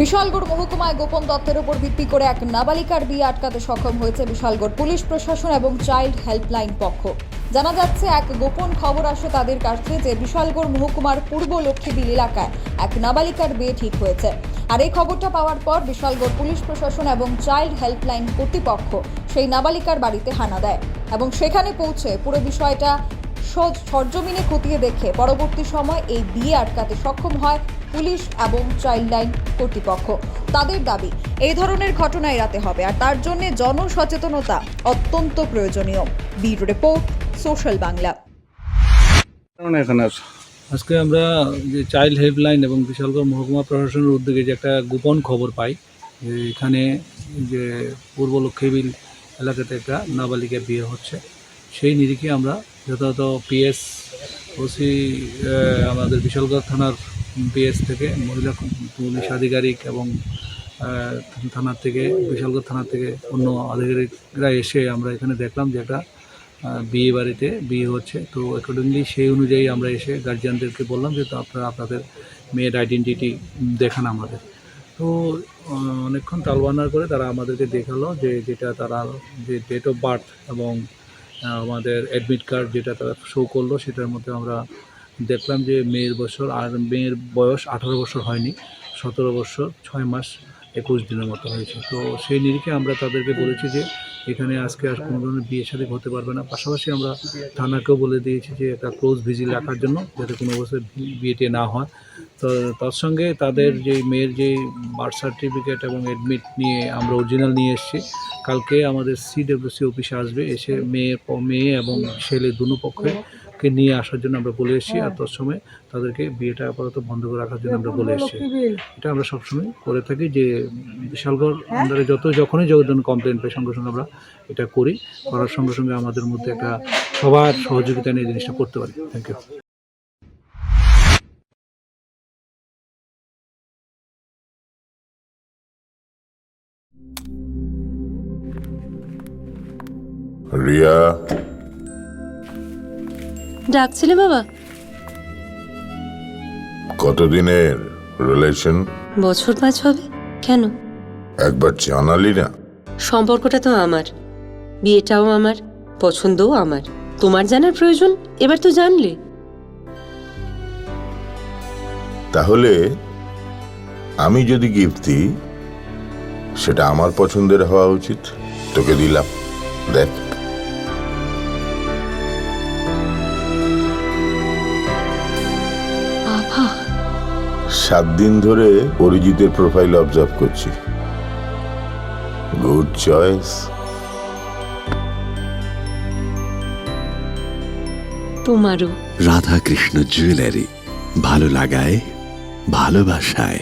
বিশালগড় মহকুমায় গোপন তত্ত্বের উপর ভিত্তি করে এক নাবালিকার বিয়ে আটকাতে সক্ষম হয়েছে বিশালগড় পুলিশ প্রশাসন এবং চাইল্ড হেল্পলাইন পক্ষ। জানা যাচ্ছে, এক গোপন খবর আসে তাদের কাছে যে বিশালগড় মহকুমার পূর্ব লক্ষ্মীবিল এলাকায় এক নাবালিকার বিয়ে ঠিক হয়েছে। আর এই খবরটা পাওয়ার পর বিশালগড় পুলিশ প্রশাসন এবং চাইল্ড হেল্পলাইন কর্তৃপক্ষ সেই নাবালিকার বাড়িতে হানা দেয় এবং সেখানে পৌঁছে পুরো বিষয়টা সরজমিনে খতিয়ে দেখে পরবর্তী সময় এই বিয়ে আটকাতে সক্ষম হয় পুলিশ এবং চাইল্ড লাইন কর্তৃপক্ষ। তাদের দাবি এই ধরনের ঘটনা এড়াতে হবে আর তার জন্য জনসচেতনতা অত্যন্ত প্রয়োজনীয়। Bureau report social Bangla. আজকে আমরা যে চাইল্ড হেল্পলাইন এবং বিশালগড় মহকুমা প্রশাসনের উদ্যোগে যে একটা গোপন খবর পাই যে এখানে যে পূর্ব লক্ষ্মীবিল এলাকাতে একটা নাবালিকা বিয়ে হচ্ছে সেই নিরিখে আমরা যথাযথ পিএস ওসি আমাদের বিশালগড় থানার পিএস থেকে, মহিলা পুলিশ আধিকারিক এবং থানার থেকে, বিশালগড় থানার থেকে অন্য আধিকারিকরা এসে আমরা এখানে দেখলাম যে একটা বিয়ে বাড়িতে বিয়ে হচ্ছে। তো অ্যাকর্ডিংলি সেই অনুযায়ী আমরা এসে গার্জিয়ানদেরকে বললাম যে আপনারা আপনাদের মেয়ের আইডেন্টিটি দেখান আমাদের। তো অনেকক্ষণ তালবানার করে তারা আমাদেরকে দেখাল যে যেটা তারা, যে ডেট অফ বার্থ এবং আমাদের অ্যাডমিট কার্ড যেটা তারা শো করল, সেটার মধ্যে আমরা দেখলাম যে মেয়ের বছর আর মেয়ের বয়স আঠারো বছর হয়নি, সতেরো বছর, ছয় মাস একুশ দিনের মতো হয়েছে। তো সেই নিরিখে আমরা তাদেরকে বলেছি যে এখানে আজকে আর কোনো ধরনের বিয়ে সাথে হতে পারবে না। পাশাপাশি আমরা থানাকেও বলে দিয়েছি যে একটা ক্লোজ ভিজিল রাখার জন্য, যাতে কোনো অবস্থায় বিয়েটি না হয়। তো তার সঙ্গে তাদের যে মেয়ের যে বার্থ সার্টিফিকেট এবং অ্যাডমিট নিয়ে আমরা অরিজিনাল নিয়ে এসেছি কালকে আমাদের সিডব্লিউসি অফিসে আসবে এসে মেয়ে মেয়ে এবং ছেলে দুনো পক্ষকে নিয়ে আসার জন্য আমরা বলে এসেছি আর তার সময় তাদেরকে বিয়েটা আপাতত বন্ধ করে রাখার জন্য আমরা বলে এসেছি। এটা আমরা সবসময় করে থাকি যে বিশালগড় আন্ডারে যত যখনই যখন কমপ্লেন পাই সঙ্গে সঙ্গে আমরা এটা করি করার সঙ্গে সঙ্গে আমাদের মধ্যে একটা সবার সহযোগিতা নিয়ে জিনিসটা করতে পারি। Thank you Riya? ডাকছিলে বাবা? কতদিনের রিলেশন বছর পাঁচ হবে। কেন? একবার জানালি না। সম্পর্কটা তো আমার। বিয়েটাও আমার পছন্দও আমার। তোমার জানার প্রয়োজন এবার তো জানলে। তাহলে আমি যদি গিফট দিই সেটা আমার পছন্দের হওয়া উচিত। তোকে দিলাম। দেখ। সাত দিন ধরে অরিজিতের প্রোফাইল অবজার্ভ করছি। গুড চয়েস তোমারও। রাধাকৃষ্ণ জুয়েলারি ভালো লাগায় ভালোবাসায়।